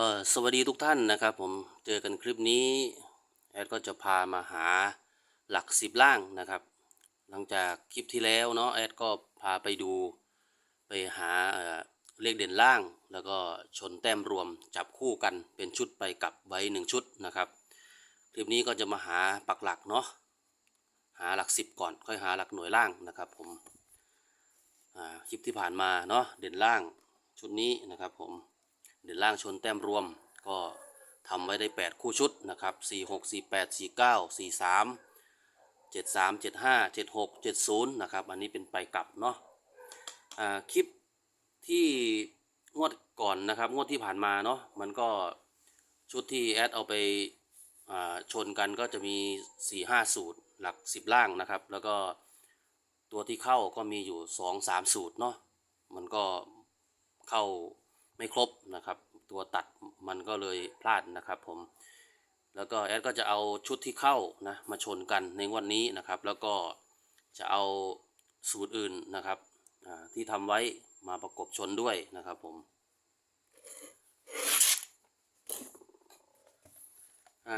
ก็สวัสดีทุกท่านนะครับ ผมเจอกันคลิปนี้แอดก็จะพามาหาหลักสิบล่างนะครับ หลังจากคลิปที่แล้วเนาะแอดก็พาไปดูไปหาเลขเด่นล่าง แล้วก็ชนแต้มรวมจับคู่กันเป็นชุดไปกับไว้หนึ่งชุดนะครับคลิปนี้ก็จะมาหาปักหลักเนาะหาหลักสิบก่อนค่อยหาหลักหน่วยล่างนะครับ ผมคลิปที่ผ่านมาเนาะเด่นล่างชุดนี้นะครับผม เด่นล่างชนแต้มรวมก็ทำไว้ได้ 8 คู่ชุดนะครับ 4 6 4 8 4 9 4 3 7 3 7 5 7 6 7 0นะครับ อันนี้เป็นไปกลับเนาะอ่าคลิปที่งวดก่อนนะครับ งวดที่ผ่านมาเนาะ มันก็ชุดที่แอดเอาไปชนกันก็จะมี 4 5 สูตรหลัก 10 ล่างนะครับ แล้วก็ตัวที่เข้าก็มีอยู่ 2 3 สูตรเนาะ มันก็เข้า ไม่ครบนะครับ ตัวตัดมันก็เลยพลาดนะครับผมแล้วก็แอดก็จะเอาชุดที่เข้านะมาชนกันในวันนี้นะครับ แล้วก็จะเอาสูตรอื่นนะครับที่ทำไว้มาประกบชนด้วยนะครับผม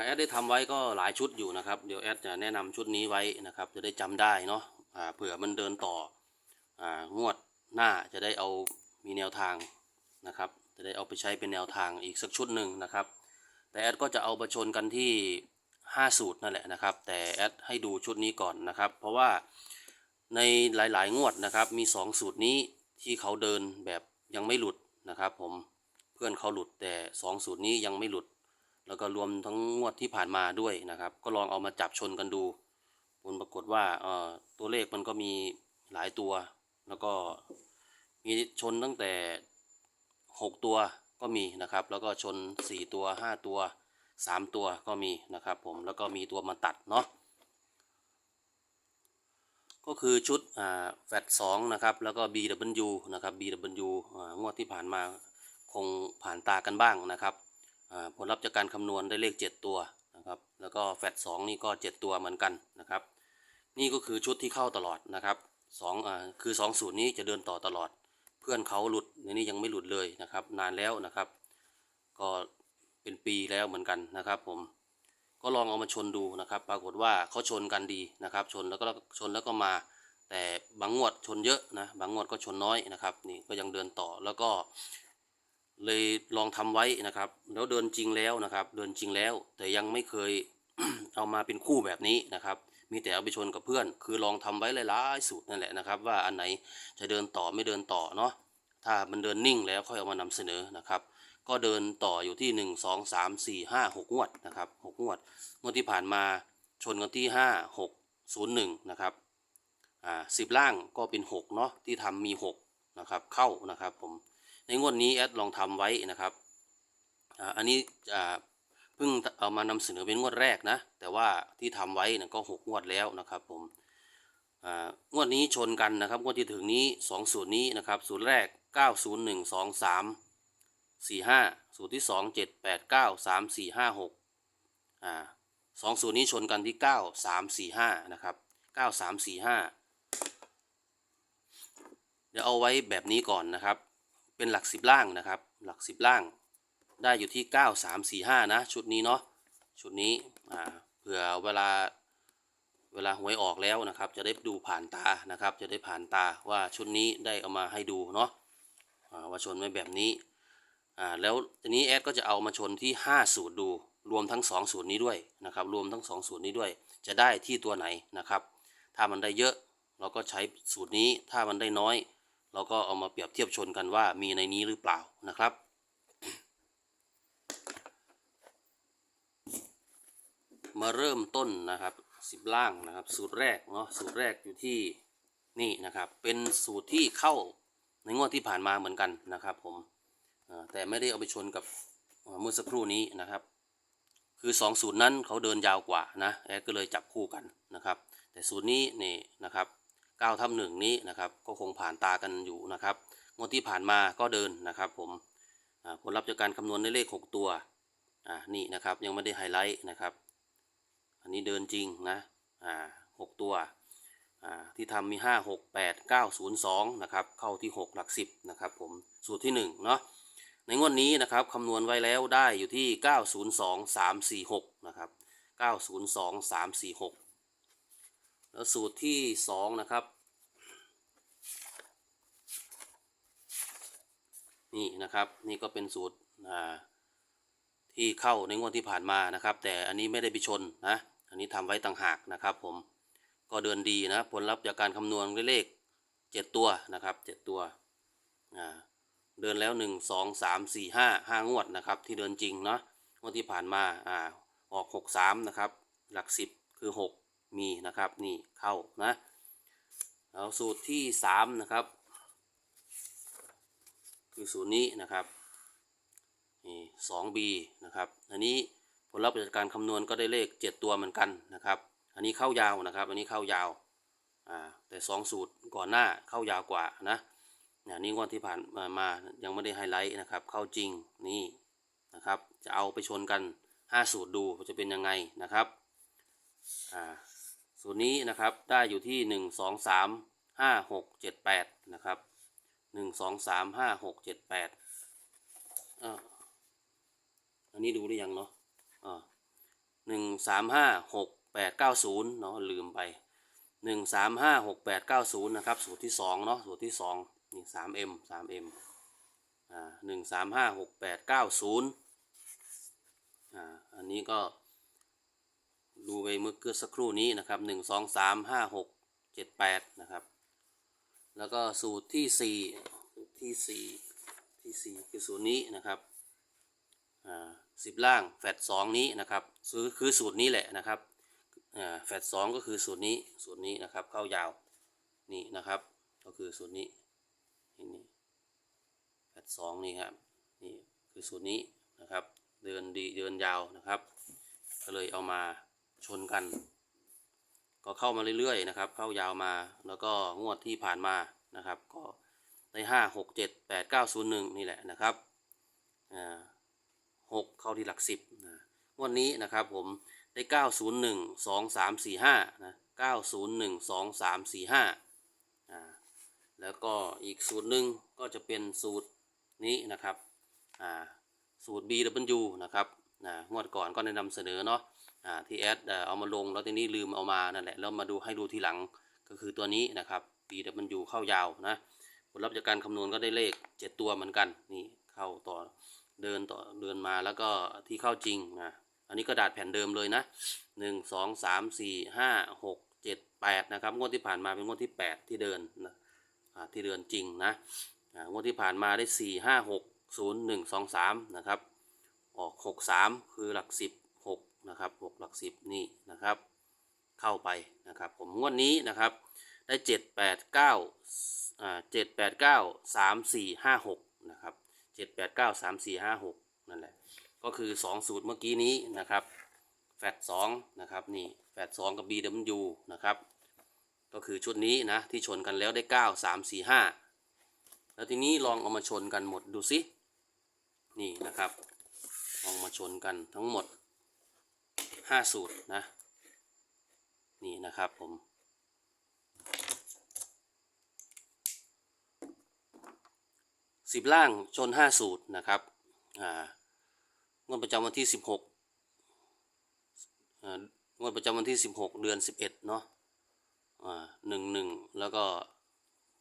แอดได้ทำไว้ก็หลายชุดอยู่นะครับ เดี๋ยวแอดจะแนะนำชุดนี้ไว้นะครับ จะได้จำได้เนาะอ่าเผื่อมันเดินต่อองวดหน้าจะได้เอามีแนวทาง นะครับ จะได้เอาไปใช้เป็นแนวทางอีกสักชุดหนึ่งนะครับ แต่แอดก็จะเอาประชนกันที่ 5 สูตรนั่นแหละนะครับ แต่แอดให้ดูชุดนี้ก่อนนะครับ เพราะว่าในหลายๆ งวดนะครับ มี 2 สูตรนี้ที่เขาเดินแบบยังไม่หลุดนะครับ ผมเพื่อนเขาหลุดแต่ 2 สูตรนี้ยังไม่หลุด แล้วก็รวมทั้งงวดที่ผ่านมาด้วยนะครับ ก็ลองเอามาจับชนกันดูผลปรากฏว่าเออตัวเลขมันก็มีหลายตัว แล้วก็มีชนตั้งแต่ หกตัวก็มีนะครับ แล้วก็ชนสี่ตัวห้าตัวสามตัวก็มีนะครับผมแล้วก็มีตัวมาตัดเนาะก็คือชุดแฟตสองนะครับ แล้วก็ BW นะครับ BW งวดที่ผ่านมาคงผ่านตากันบ้างนะครับผลลัพธ์จากการคำนวณได้เลข 7 ตัวนะครับ แล้วก็แฟตสองนี่ก็ 7 ตัวเหมือนกันนะครับ นี่ก็คือชุดที่เข้าตลอดนะครับสองอ่าคือสองสูตรนี้จะเดินต่อตลอด พื่อนเขาหลุดในนี้ยังไม่หลุดเลยนะครับ นานแล้วนะครับ ก็เป็นปีแล้วเหมือนกันนะครับผมก็ลองเอามาชนดูนะครับ ปรากฏว่าเขาชนกันดีนะครับ ชนแล้วก็ชนแล้วก็มา แต่บางงวดชนเยอะนะบางงวดก็ชนน้อยนะครับ นี่ก็ยังเดินต่อแล้วก็เลยลองทำไว้นะครับ แล้วเดินจริงแล้วนะครับ เดินจริงแล้ว แต่ยังไม่เคยเอามาเป็นคู่แบบนี้นะครับ มีแต่เอาไปชนกับเพื่อน คือลองทำไว้หลายๆสูตรนั่นแหละนะครับ ว่าอันไหนจะเดินต่อไม่เดินต่อเนาะถ้ามันเดินนิ่งแล้วค่อยเอามานำเสนอนะครับ ก็เดินต่ออยู่ที่ 1 2 3 4 5 6งวดนะครับ6งวดงวดที่ผ่านมาชนกันที่ 5 6 0 1นะครับอ่าสิบล่างก็เป็น6เนาะที่ทำมี6นะครับเข้านะครับผมในงวดนี้แอดลองทำไว้นะครับอ่าอันนี้อ่า เพิ่งเอามานำเสนอเป็นงวดแรกนะ แต่ว่าที่ทำไว้นะก็หกงวดแล้วนะครับผมอ่างวดนี้ชนกันนะครับงวดที่ถึงนี้สองสูตรนี้นะครับสูตรแรกเก้าศูนย์หนึ่งสองสามสี่ห้าสูตรที่สองเจ็ดแปดเก้าสามสี่ห้าหกอ่าสองสูตรนี้ชนกันที่เก้าสามสี่ห้านะครับเก้าสามสี่ห้าเดี๋ยวเอาไว้แบบนี้ก่อนนะครับ เป็นหลักสิบล่างนะครับ หลักสิบล่าง ได้อยู่ที่เก้าสามสี่ห้านะ ชุดนี้เนาะชุดนี้อ่าเผื่อเวลาเวลาหวยออกแล้วนะครับ จะได้ดูผ่านตานะครับ จะได้ผ่านตาว่าชุดนี้ได้เอามาให้ดูเนาะว่าชนไว้แบบนี้อ่าแล้วทีนี้แอดก็จะเอามาชนที่ 5 สูตรดู รวมทั้ง 2 สูตรนี้ด้วยนะครับ รวมทั้ง 2 สูตรนี้ด้วย จะได้ที่ตัวไหนนะครับ ถ้ามันได้เยอะเราก็ใช้สูตรนี้ถ้ามันได้น้อย เราก็เอามาเปรียบเทียบชนกันว่ามีในนี้หรือเปล่านะครับ มาเริ่มต้นนะครับสิบล่างนะครับ สูตรแรกเนาะสูตรแรกอยู่ที่นี่นะครับ เป็นสูตรที่เข้าในงวดที่ผ่านมาเหมือนกันนะครับ ผมแต่ไม่ได้เอาไปชนกับเมื่อสักครู่นี้นะครับ คือสองสูตรนั้นเขาเดินยาวกว่านะแอดก็เลยจับคู่กันนะครับ แต่สูตรนี้นี่นะครับเก้าทับหนึ่งนี้นะครับก็คงผ่านตากันอยู่นะครับงวดที่ผ่านมาก็เดินนะครับผมผลลัพธ์จากการคำนวณได้เลขหกตัวอ่านี่นะครับยังไม่ได้ไฮไลท์นะครับ นนี้เดินจริงนะอ่าหกตัวอ่าที่ทำมีห้าหกแปดเก้าศูนย์สองนะครับเข้าที่หกหลักสิบนะครับผมสูตรที่หนึ่งเนาะในงวดนี้นะครับคำนวณไว้แล้วได้อยู่ที่ 902346นะครับ902346 แล้วสูตรที่ 2 นะครับนี่นะครับนี่ก็เป็นสูตรอ่าที่เข้าในงวดที่ผ่านมานะครับ แต่อันนี้ไม่ได้ไปชนนะ นนี้ทำไว้ต่างหากนะครับ ผมก็เดินดีนะผลลัพธ์จากการคำนวณด้วยเลข 7 ตัวนะครับ 7 ตัวเดินแล้ว 1 2 3 4 5 5 งวดนะครับ ที่เดินจริงเนาะงวดที่ผ่านมาอ่าออก 6 3 นะครับ หลัก 10 คือ 6 มีนะครับนี่เข้านะแล้วสูตรที่ 3 นะครับ คือสูตรนี้นะครับนี่สองบีนะครับอันนี้ ผลลัพธ์จากการคำนวณก็ได้เลข 7 ตัวเหมือนกันนะครับ อันนี้เข้ายาวนะครับ อันนี้เข้ายาวอ่าแต่สองสูตรก่อนหน้าเข้ายาวกว่านะเนี่ยนี่งวดที่ผ่านมามายังไม่ได้ไฮไลท์นะครับ เข้าจริงนี่นะครับ จะเอาไปชนกัน 5 สูตรดูจะเป็นยังไงนะครับอ่าสูตรนี้นะครับได้อยู่ที่ 1 2 3 5 6 7 8นะครับ1 2 3 5 6 7 8อ่าอันนี้ดูได้ยังเนาะ หนึ่งสามห้าหกแปดเก้าศูนย์เนาะลืมไปหนึ่งสามห้าหกแปดเก้าศูนย์นะครับสูตรที่สองเนาะสูตรที่สองนี่สามเอ็มสามเอ็มอ่าหนึ่งสามห้าหกแปดเก้าศูนย์อ่าอันนี้ก็ดูไปเมื่อเกือสักครู่นี้นะครับหนึ่งสองสามห้าหกเจ็ดแปดนะครับ แล้วก็สูตรที่สี่ที่สี่ที่สี่คือสูตรนี้นะครับอ่า สิบล่างแฟดสองนี้นะครับคือคือสูตรนี้แหละนะครับแฟดสองก็คือสูตรนี้สูตรนี้นะครับเข้ายาวนี่นะครับก็คือสูตรนี้นี่นี่แฟดสองนี่ครับนี่คือสูตรนี้นะครับเดินดีเดินยาวนะครับก็เลยเอามาชนกัน ก็เข้ามาเรื่อยๆนะครับ เข้ายาวมาแล้วก็งวดที่ผ่านมานะครับ ก็ได้ห้าหกเจ็ดแปดเก้าศูนย์หนึ่งนี่แหละนะครับอ่า หกเข้าที่หลักสิบนะวันนี้นะครับผมได้เก้าศูนย์หนึ่งสองสามสี่ห้านะเก้าศูนย์หนึ่งสองสามสี่ห้าแล้วก็อีกสูตรหนึ่งก็จะเป็นสูตรนี้นะครับอ่าสูตร BW นะครับนะงวดก่อนก็ได้นำเสนอเนาะอ่าที่แอดเอ่อเอามาลงแล้วทีนี้ลืมเอามานั่นแหละแล้วมาดูให้ดูทีหลังก็คือตัวนี้นะครับ BW เข้ายาวนะผลลัพธ์จากการคำนวณก็ได้เลข 7 ตัวเหมือนกันนี่เข้าต่อ เดินต่อเดินมาแล้วก็ที่เข้าจริงนะอันนี้กระดาษแผ่นเดิมเลยนะหนึ่งสองสามสี่ห้าหกเจ็ดแปดนะครับงวดที่ผ่านมาเป็นงวดที่แปดที่เดินนะที่เดินจริงนะงวดที่ผ่านมาได้สี่ห้าหกศูนย์หนึ่งสองสามนะครับออกหกสามคือหลักสิบหกนะครับหกหลักสิบนี่นะครับ เข้าไปนะครับผมงวดนี้นะครับได้เจ็ดแปดเก้าอ่าเจ็ดแปดเก้าสามสี่ห้าหกนะครับ เจ็ดแปดเก้าสามสี่ห้าหกนั่นแหละ ก็คือสองสูตรเมื่อกี้นี้นะครับ แฟดสองนะครับนี่แฟดสองกับ BW นะครับ ก็คือชุดนี้นะที่ชนกันแล้วได้เก้าสามสี่ห้าแล้วทีนี้ลองเอามาชนกันหมดดูสินี่นะครับลองมาชนกันทั้งหมดห้าสูตรนะ นี่นะครับผม สิบล่างชนห้าสูตรนะครับงวดประจำวันที่สิบหกงวดประจำวันที่สิบหกเดือนสิบเอ็ดเนาะหนึ่งหนึ่งแล้วก็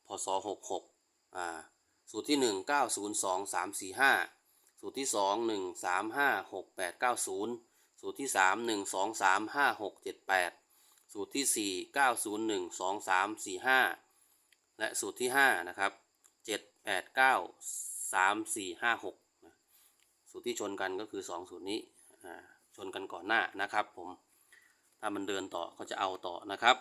พศหกหกสูตรที่หนึ่งเก้าศูนย์สองสามสี่ห้าสูตรที่สองหนึ่งสามห้าหกแปดเก้าศูนย์สูตรที่สามหนึ่งสองสามห้าหกเจ็ดแปดสูตรที่สี่เก้าศูนย์หนึ่งสองสามสี่ห้าและสูตรที่ห้านะครับ แปดเก้าสามสี่ห้าหกสูตรที่ชนกันก็คือสองสูตรนี้ชนกันก่อนหน้านะครับผมถ้ามันเดินต่อก็จะเอาต่อนะครับ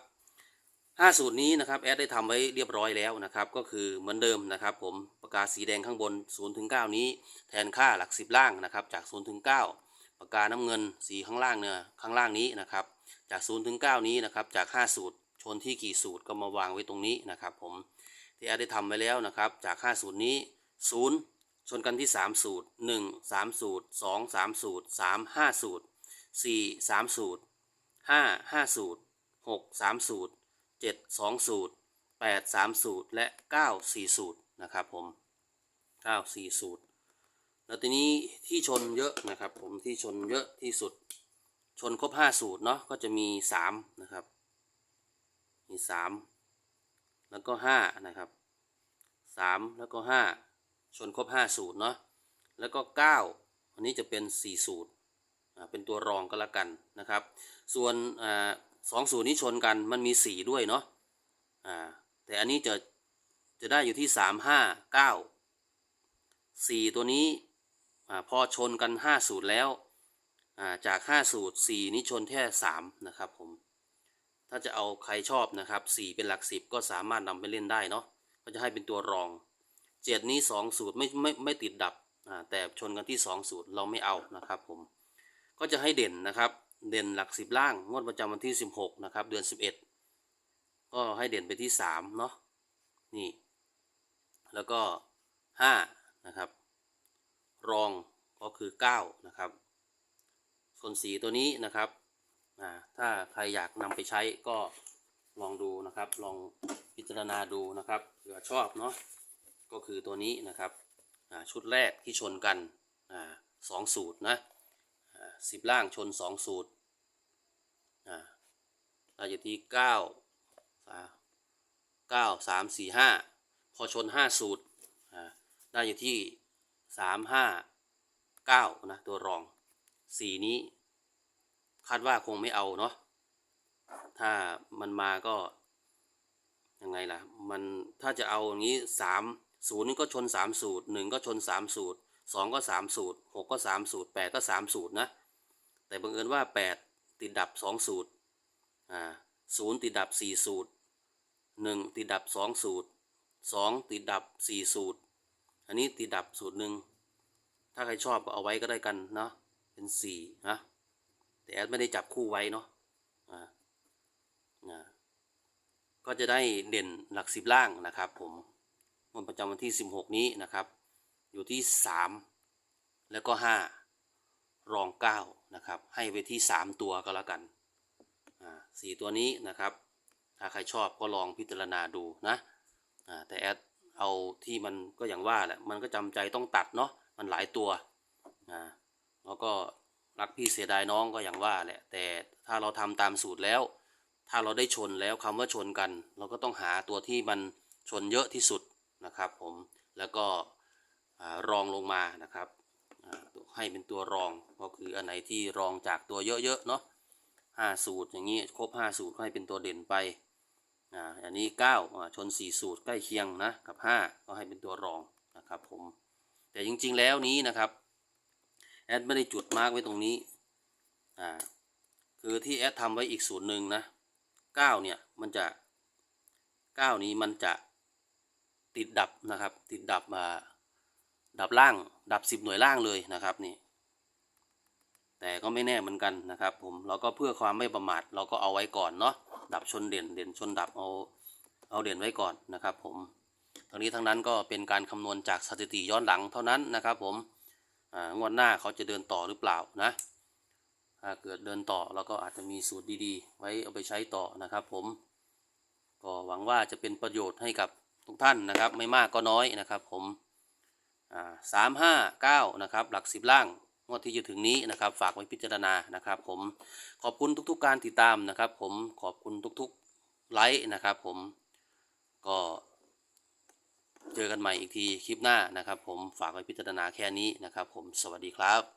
ห้าสูตรนี้นะครับแอดได้ทำไว้เรียบร้อยแล้วนะครับก็คือเหมือนเดิมนะครับผมปากกาสีแดงข้างบน0ถึง9นี้แทนค่าหลักสิบล่างนะครับจาก0ถึง9ปากกาน้ำเงินสีข้างล่างเนี่ยข้างล่างนี้นะครับจาก0ถึง9นี้นะครับจาก 5 สูตรชนที่กี่สูตรก็มาวางไว้ตรงนี้นะครับผม ที่แอดได้ทำไว้แล้วนะครับ จาก 5 สูตรนี้ 0 ชนกันที่ 3 สูตร 1 3 สูตร 2 3 สูตร 3 5 สูตร 4 3 สูตร 5 5 สูตร 6 3 สูตร 7 2 สูตร 8 3 สูตร และ 9 4 สูตรนะครับผม 9 4 สูตร แล้วทีนี้ที่ชนเยอะนะครับผมที่ชนเยอะที่สุด ชนครบห้าสูตรเนาะก็จะมีสามนะครับ มีสาม แล้วก็ห้านะครับสามแล้วก็ห้าชนครบห้าสูตรเนาะแล้วก็เก้าอันนี้จะเป็นสี่สูตรเป็นตัวรองก็แล้วกันนะครับ ส่วนสองสูตรนี้ชนกันมันมีสีด้วยเนาะแต่อันนี้จะจะได้อยู่ที่สามห้าเก้าสี่ตัวนี้พอชนกันห้าสูตรแล้วจากห้าสูตรสี่นี้ชนแค่สามนะครับผม ถ้าจะเอาใครชอบนะครับสี่เป็นหลักสิบก็สามารถนำไปเล่นได้เนาะก็จะให้เป็นตัวรองเจ็ดนี้สองสูตรไม่ไม่ไม่ติดดับอ่าแต่ชนกันที่สองสูตรเราไม่เอานะครับผม ก็จะให้เด่นนะครับ เด่นหลักสิบล่างงวดประจำวันที่สิบหกนะครับ เดือนสิบเอ็ดก็ให้เด่นไปที่สามเนาะนี่ แล้วก็ห้านะครับ รองก็คือเก้านะครับ ส่วนสีตัวนี้นะครับ อ่าถ้าใครอยากนำไปใช้ก็ลองดูนะครับ ลองพิจารณาดูนะครับเผื่อชอบเนาะก็คือตัวนี้นะครับชุดแรกที่ชนกันสองสูตรนะสิบล่างชนสองสูตรอ่าได้อยู่ที่เก้าเก้าสามสี่ห้าพอชนห้าสูตรได้อยู่ที่สามห้าเก้านะตัวรองสีนี้ คาดว่าคงไม่เอาเนาะถ้ามันมาก็ยังไงล่ะ มันถ้าจะเอาอย่างนี้สามศูนย์นี่ก็ชนสามสูตรหนึ่งก็ชนสามสูตรสองก็สามสูตรหกก็สามสูตรแปดก็สามสูตรนะ แต่บังเอิญว่าแปดติดดับสองสูตรอ่าศูนย์ติดดับสี่สูตรหนึ่งติดดับสองสูตรสองติดดับสี่สูตร อันนี้ติดดับสูตรหนึ่งถ้าใครชอบก็เอาไว้ก็ได้กันเนาะเป็นสี่นะ แต่แอดไม่ได้จับคู่ไว้เนาะอ่าอ่าก็จะได้เด่นหลักสิบล่างนะครับ ผมวันประจำวันที่สิบหกนี้นะครับ อยู่ที่สามแล้วก็ห้ารองเก้านะครับ ให้ไว้ที่สามตัวก็แล้วกันอ่าสี่ตัวนี้นะครับ ถ้าใครชอบก็ลองพิจารณาดูนะอ่าแต่แอดเอาที่มันก็อย่างว่าแหละ มันก็จำใจต้องตัดเนาะ มันหลายตัวอ่าแล้วก็ รักพี่เสียดายน้องก็อย่างว่าแหละแต่ถ้าเราทำตามสูตรแล้ว ถ้าเราได้ชนแล้วคำว่าชนกัน เราก็ต้องหาตัวที่มันชนเยอะที่สุดนะครับผมแล้วก็รองลงมานะครับให้เป็นตัวรองก็คืออันไหนที่รองจากตัวเยอะๆเนาะห้าสูตรอย่างนี้ครบห้าสูตรให้เป็นตัวเด่นไปอ่าอันนี้เก้าชนสี่สูตรใกล้เคียงนะกับห้าก็ให้เป็นตัวรองนะครับผมแต่จริงๆแล้วนี้นะครับ แอดไม่ได้จุดมาร์กไว้ตรงนี้ อ่า คือที่แอดทำไว้อีกสูตรหนึ่งนะเก้าเนี่ยมันจะเก้านี้มันจะติดดับนะครับ ติดดับมาดับล่าง ดับสิบหน่วยล่างเลยนะครับนี่ แต่ก็ไม่แน่เหมือนกันนะครับ ผม เราก็เพื่อความไม่ประมาทเราก็เอาไว้ก่อนเนาะ ดับชนเด่น เด่นชนดับเอาเอาเด่นไว้ก่อนนะครับ ผมทั้งนี้ทั้งนั้นก็เป็นการคำนวณจากสถิติย้อนหลังเท่านั้นนะครับ ผม งวดหน้าเขาจะเดินต่อหรือเปล่านะถ้าเกิดเดินต่อเราก็อาจจะมีสูตรดีๆ ไว้เอาไปใช้ต่อนะครับ ผมก็หวังว่าจะเป็นประโยชน์ให้กับทุกท่านนะครับ ไม่มากก็น้อยนะครับ ผมอ่าสามห้าเก้านะครับ หลักสิบล่างงวดที่จะถึงนี้นะครับ ฝากไว้พิจารณานะครับ ผมขอบคุณทุก ๆ การติดตามนะครับ ผมขอบคุณทุกๆไลค์นะครับ ผมก็ เจอกันใหม่อีกทีคลิปหน้านะครับ ผมฝากไว้พิจารณาแค่นี้นะครับ ผมสวัสดีครับ